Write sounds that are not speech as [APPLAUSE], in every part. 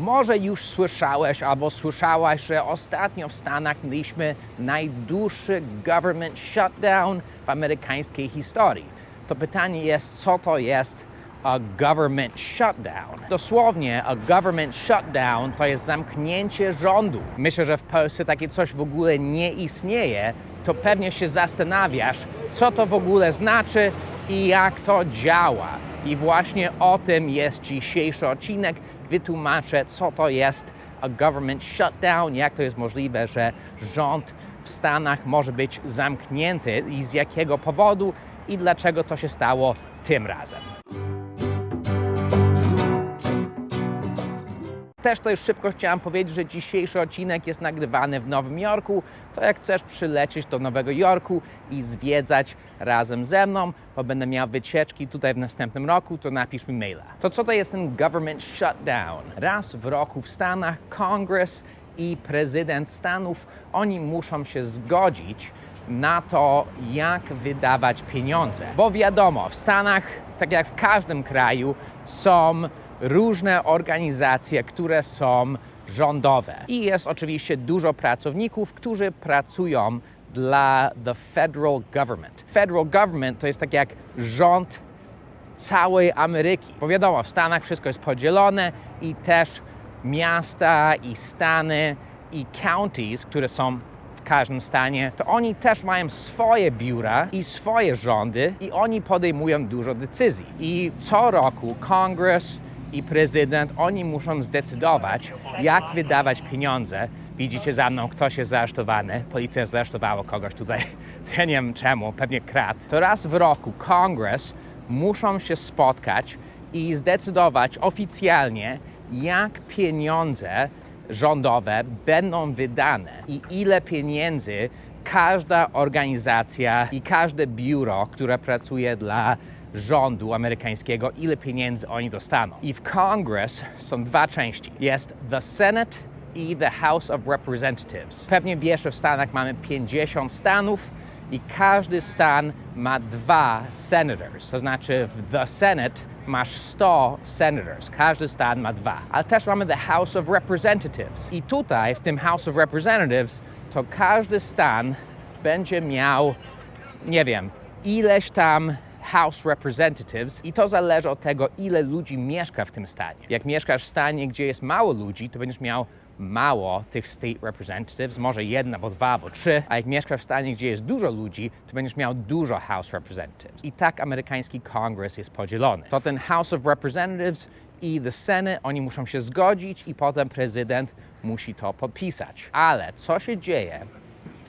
Może już słyszałeś albo słyszałaś, że ostatnio w Stanach mieliśmy najdłuższy government shutdown w amerykańskiej historii. To pytanie jest, co to jest a government shutdown? Dosłownie, a government shutdown to jest zamknięcie rządu. Myślę, że w Polsce takie coś w ogóle nie istnieje, to pewnie się zastanawiasz, co to w ogóle znaczy i jak to działa. I właśnie o tym jest dzisiejszy odcinek. Wytłumaczę, co to jest a government shutdown, jak to jest możliwe, że rząd w Stanach może być zamknięty i z jakiego powodu i dlaczego to się stało tym razem. Też to już szybko chciałam powiedzieć, że dzisiejszy odcinek jest nagrywany w Nowym Jorku. To jak chcesz przylecieć do Nowego Jorku i zwiedzać razem ze mną, bo będę miał wycieczki tutaj w następnym roku, to napisz mi maila. To co to jest ten government shutdown? Raz w roku w Stanach Kongres i prezydent Stanów, oni muszą się zgodzić na to, jak wydawać pieniądze. Bo wiadomo, w Stanach, tak jak w każdym kraju, są różne organizacje, które są rządowe. I jest oczywiście dużo pracowników, którzy pracują dla the federal government. Federal government to jest tak jak rząd całej Ameryki. Bo wiadomo, w Stanach wszystko jest podzielone i też miasta i stany i counties, które są w każdym stanie, to oni też mają swoje biura i swoje rządy i oni podejmują dużo decyzji. I co roku kongres i prezydent, oni muszą zdecydować, jak wydawać pieniądze. Widzicie za mną, ktoś jest zaaresztowany. Policja zaaresztowała kogoś tutaj. [LAUGHS] Nie wiem czemu, pewnie krat. To raz w roku kongres muszą się spotkać i zdecydować oficjalnie, jak pieniądze rządowe będą wydane i ile pieniędzy każda organizacja i każde biuro, które pracuje dla rządu amerykańskiego, ile pieniędzy oni dostaną. I w Congress są dwa części. Jest the Senate i the House of Representatives. Pewnie wiesz, że w Stanach mamy 50 stanów i każdy stan ma dwa senators. To znaczy w the Senate masz 100 senators. Każdy stan ma dwa. Ale też mamy the House of Representatives. I tutaj w tym House of Representatives to każdy stan będzie miał, nie wiem, ileś tam House Representatives i to zależy od tego, ile ludzi mieszka w tym stanie. Jak mieszkasz w stanie, gdzie jest mało ludzi, to będziesz miał mało tych state representatives, może jedna, albo dwa, albo trzy, a jak mieszkasz w stanie, gdzie jest dużo ludzi, to będziesz miał dużo House Representatives. I tak amerykański kongres jest podzielony. To ten House of Representatives i the Senate, oni muszą się zgodzić i potem prezydent musi to podpisać. Ale co się dzieje,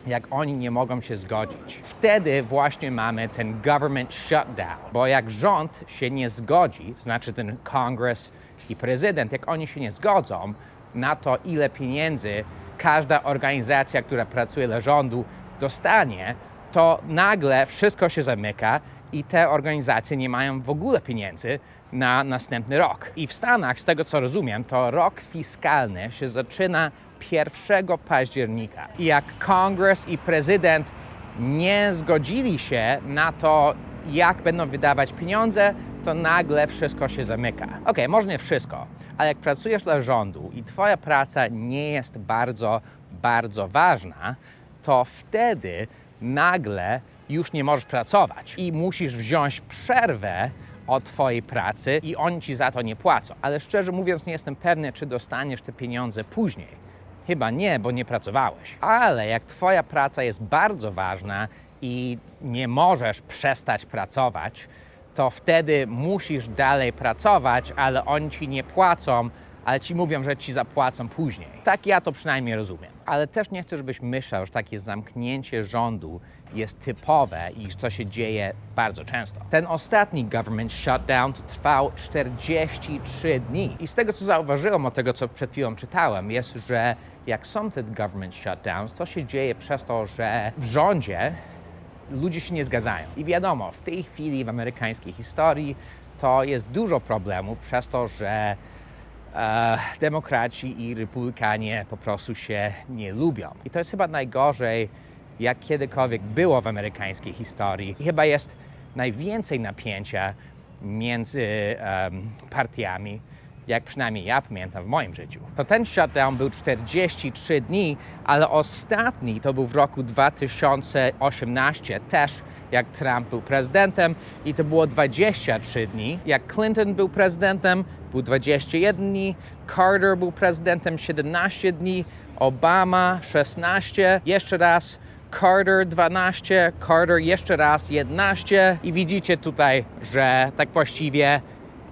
jak oni nie mogą się zgodzić. Wtedy właśnie mamy ten government shutdown, bo jak rząd się nie zgodzi, znaczy ten kongres i prezydent, jak oni się nie zgodzą na to, ile pieniędzy każda organizacja, która pracuje dla rządu, dostanie, to nagle wszystko się zamyka i te organizacje nie mają w ogóle pieniędzy na następny rok. I w Stanach, z tego co rozumiem, to rok fiskalny się zaczyna 1 października. I jak kongres i prezydent nie zgodzili się na to, jak będą wydawać pieniądze, to nagle wszystko się zamyka. Okej, może nie wszystko, ale jak pracujesz dla rządu i twoja praca nie jest bardzo, bardzo ważna, to wtedy nagle już nie możesz pracować i musisz wziąć przerwę od Twojej pracy i oni Ci za to nie płacą. Ale szczerze mówiąc, nie jestem pewny, czy dostaniesz te pieniądze później. Chyba nie, bo nie pracowałeś. Ale jak Twoja praca jest bardzo ważna i nie możesz przestać pracować, to wtedy musisz dalej pracować, ale oni Ci nie płacą, ale Ci mówią, że Ci zapłacą później. Tak ja to przynajmniej rozumiem. Ale też nie chcę, żebyś myślał, że takie zamknięcie rządu jest typowe i to się dzieje bardzo często. Ten ostatni government shutdown trwał 43 dni. I z tego, co zauważyłem od tego, co przed chwilą czytałem, jest, że jak są te government shutdowns, to się dzieje przez to, że w rządzie ludzie się nie zgadzają. I wiadomo, w tej chwili w amerykańskiej historii to jest dużo problemów przez to, że e, demokraci i republikanie po prostu się nie lubią. I to jest chyba najgorzej, jak kiedykolwiek było w amerykańskiej historii. I chyba jest najwięcej napięcia między em, partiami jak przynajmniej ja pamiętam w moim życiu. To ten shutdown był 43 dni, ale ostatni to był w roku 2018, też jak Trump był prezydentem i to było 23 dni. Jak Clinton był prezydentem, był 21 dni, Carter był prezydentem 17 dni, Obama 16, jeszcze raz Carter 12, Carter jeszcze raz 11 i widzicie tutaj, że tak właściwie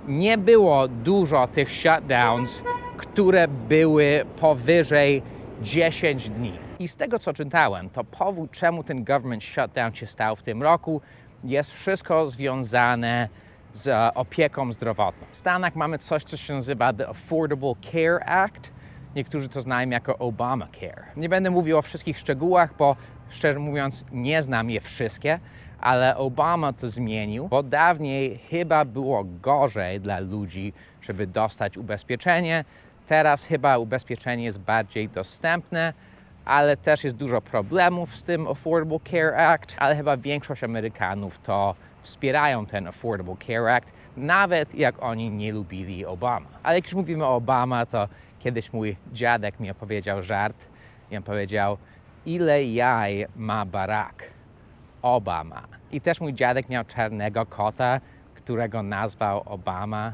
nie było dużo tych shutdowns, które były powyżej 10 dni. I z tego co czytałem, to powód, czemu ten government shutdown się stał w tym roku, jest wszystko związane z e, opieką zdrowotną. W Stanach mamy coś, co się nazywa The Affordable Care Act. Niektórzy to znają jako Obamacare. Nie będę mówił o wszystkich szczegółach, bo szczerze mówiąc nie znam je wszystkie, ale Obama to zmienił, bo dawniej chyba było gorzej dla ludzi, żeby dostać ubezpieczenie. Teraz chyba ubezpieczenie jest bardziej dostępne, ale też jest dużo problemów z tym Affordable Care Act, ale chyba większość Amerykanów to wspierają ten Affordable Care Act, nawet jak oni nie lubili Obama. Ale jak już mówimy o Obama, to kiedyś mój dziadek mi opowiedział żart i on powiedział, ile jaj ma Barack? Obama. I też mój dziadek miał czarnego kota, którego nazwał Obama,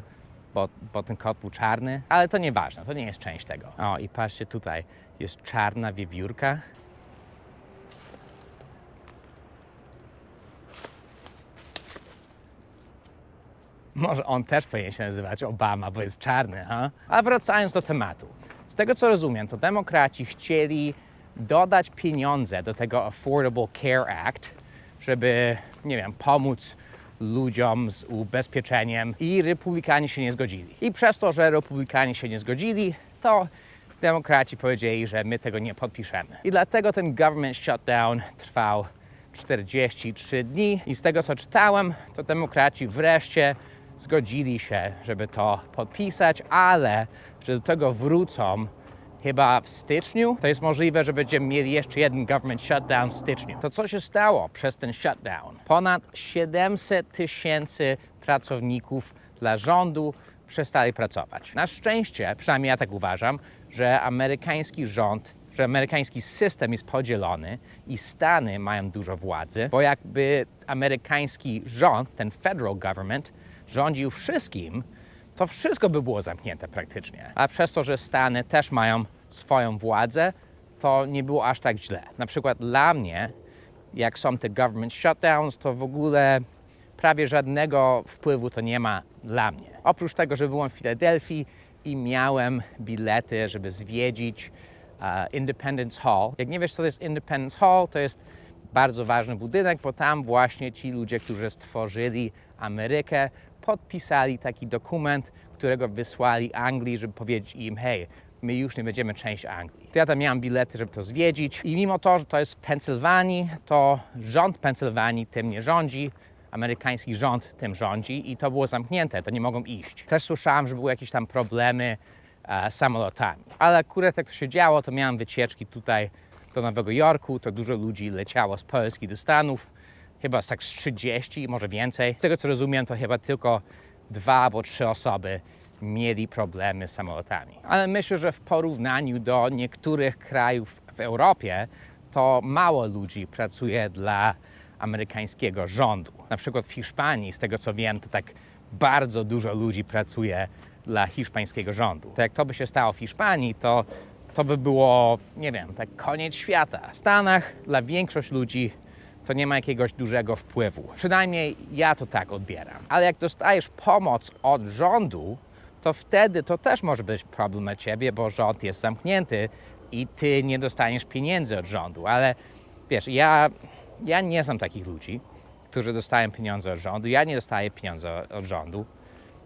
bo, bo ten kot był czarny, ale to nieważne, to nie jest część tego. O, i patrzcie tutaj, jest czarna wiewiórka. Może on też powinien się nazywać Obama, bo jest czarny, ha? A wracając do tematu. Z tego co rozumiem, to demokraci chcieli dodać pieniądze do tego Affordable Care Act, żeby, nie wiem, pomóc ludziom z ubezpieczeniem i republikanie się nie zgodzili. I przez to, że republikanie się nie zgodzili, to demokraci powiedzieli, że my tego nie podpiszemy. I dlatego ten government shutdown trwał 43 dni i z tego co czytałem, to demokraci wreszcie zgodzili się, żeby to podpisać, ale że do tego wrócą chyba w styczniu. To jest możliwe, że będziemy mieli jeszcze jeden government shutdown w styczniu. To co się stało przez ten shutdown? Ponad 700 tysięcy pracowników dla rządu przestali pracować. Na szczęście, przynajmniej ja tak uważam, że amerykański rząd że amerykański system jest podzielony i Stany mają dużo władzy, bo jakby amerykański rząd, ten federal government, rządził wszystkim, to wszystko by było zamknięte praktycznie. A przez to, że Stany też mają swoją władzę, to nie było aż tak źle. Na przykład dla mnie, jak są te government shutdowns, to w ogóle prawie żadnego wpływu to nie ma dla mnie. Oprócz tego, że byłem w Filadelfii i miałem bilety, żeby zwiedzić e, Independence Hall. Jak nie wiesz, co to jest Independence Hall, to jest bardzo ważny budynek, bo tam właśnie ci ludzie, którzy stworzyli Amerykę, podpisali taki dokument, którego wysłali Anglii, żeby powiedzieć im, hej, my już nie będziemy część Anglii. To ja tam miałem bilety, żeby to zwiedzić i mimo to, że to jest w Pensylwanii, to rząd Pensylwanii tym nie rządzi, amerykański rząd tym rządzi i to było zamknięte, to nie mogą iść. Też słyszałem, że były jakieś tam problemy e, samolotami. Ale akurat jak to się działo, to miałem wycieczki tutaj do Nowego Jorku, to dużo ludzi leciało z Polski do Stanów, chyba tak z 30, może więcej. Z tego co rozumiem, to chyba tylko dwa albo trzy osoby mieli problemy z samolotami. Ale myślę, że w porównaniu do niektórych krajów w Europie, to mało ludzi pracuje dla amerykańskiego rządu. Na przykład w Hiszpanii, z tego co wiem, to tak bardzo dużo ludzi pracuje dla hiszpańskiego rządu. To jak to by się stało w Hiszpanii, to to by było, nie wiem, tak koniec świata. W Stanach dla większość ludzi to nie ma jakiegoś dużego wpływu. Przynajmniej ja to tak odbieram. Ale jak dostajesz pomoc od rządu, to wtedy to też może być problem dla ciebie, bo rząd jest zamknięty i ty nie dostaniesz pieniędzy od rządu. Ale wiesz, ja, ja nie znam takich ludzi, którzy dostają pieniądze od rządu. Ja nie dostaję pieniędzy od rządu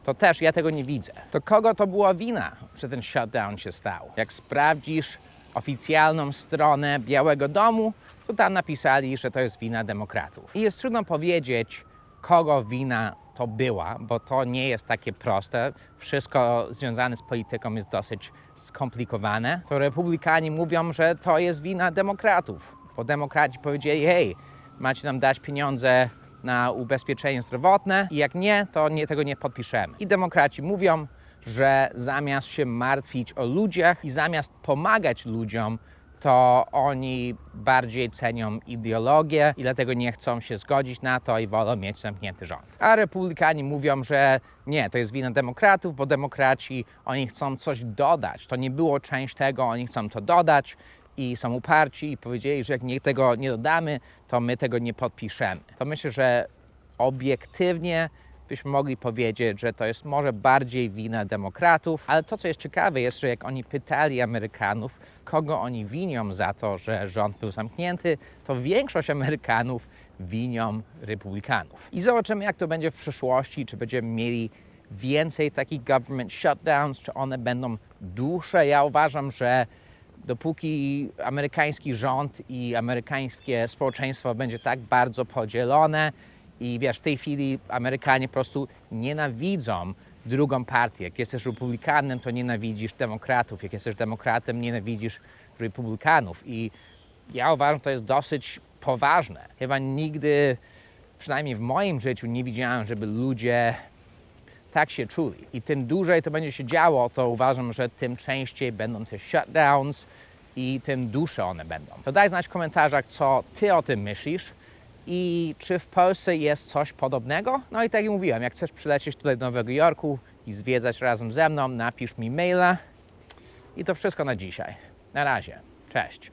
to też ja tego nie widzę. To kogo to była wina, że ten shutdown się stał? Jak sprawdzisz oficjalną stronę Białego Domu, to tam napisali, że to jest wina demokratów. I jest trudno powiedzieć, kogo wina to była, bo to nie jest takie proste. Wszystko związane z polityką jest dosyć skomplikowane. To republikanie mówią, że to jest wina demokratów, bo demokraci powiedzieli, hej, macie nam dać pieniądze na ubezpieczenie zdrowotne i jak nie, to nie, tego nie podpiszemy. I demokraci mówią, że zamiast się martwić o ludziach i zamiast pomagać ludziom, to oni bardziej cenią ideologię i dlatego nie chcą się zgodzić na to i wolą mieć zamknięty rząd. A republikanie mówią, że nie, to jest wina demokratów, bo demokraci, oni chcą coś dodać. To nie było część tego, oni chcą to dodać i są uparci i powiedzieli, że jak nie tego nie dodamy, to my tego nie podpiszemy. To myślę, że obiektywnie byśmy mogli powiedzieć, że to jest może bardziej wina demokratów, ale to, co jest ciekawe, jest, że jak oni pytali Amerykanów, kogo oni winią za to, że rząd był zamknięty, to większość Amerykanów winią republikanów. I zobaczymy, jak to będzie w przyszłości, czy będziemy mieli więcej takich government shutdowns, czy one będą dłuższe. Ja uważam, że dopóki amerykański rząd i amerykańskie społeczeństwo będzie tak bardzo podzielone i wiesz, w tej chwili Amerykanie po prostu nienawidzą drugą partię. Jak jesteś republikanem, to nienawidzisz demokratów. Jak jesteś demokratem, nienawidzisz republikanów. I ja uważam, że to jest dosyć poważne. Chyba nigdy, przynajmniej w moim życiu, nie widziałem, żeby ludzie tak się czuli. I tym dłużej to będzie się działo, to uważam, że tym częściej będą te shutdowns i tym dłuższe one będą. To daj znać w komentarzach, co ty o tym myślisz i czy w Polsce jest coś podobnego. No i tak jak mówiłem, jak chcesz przylecieć tutaj do Nowego Jorku i zwiedzać razem ze mną, napisz mi maila. I to wszystko na dzisiaj. Na razie. Cześć.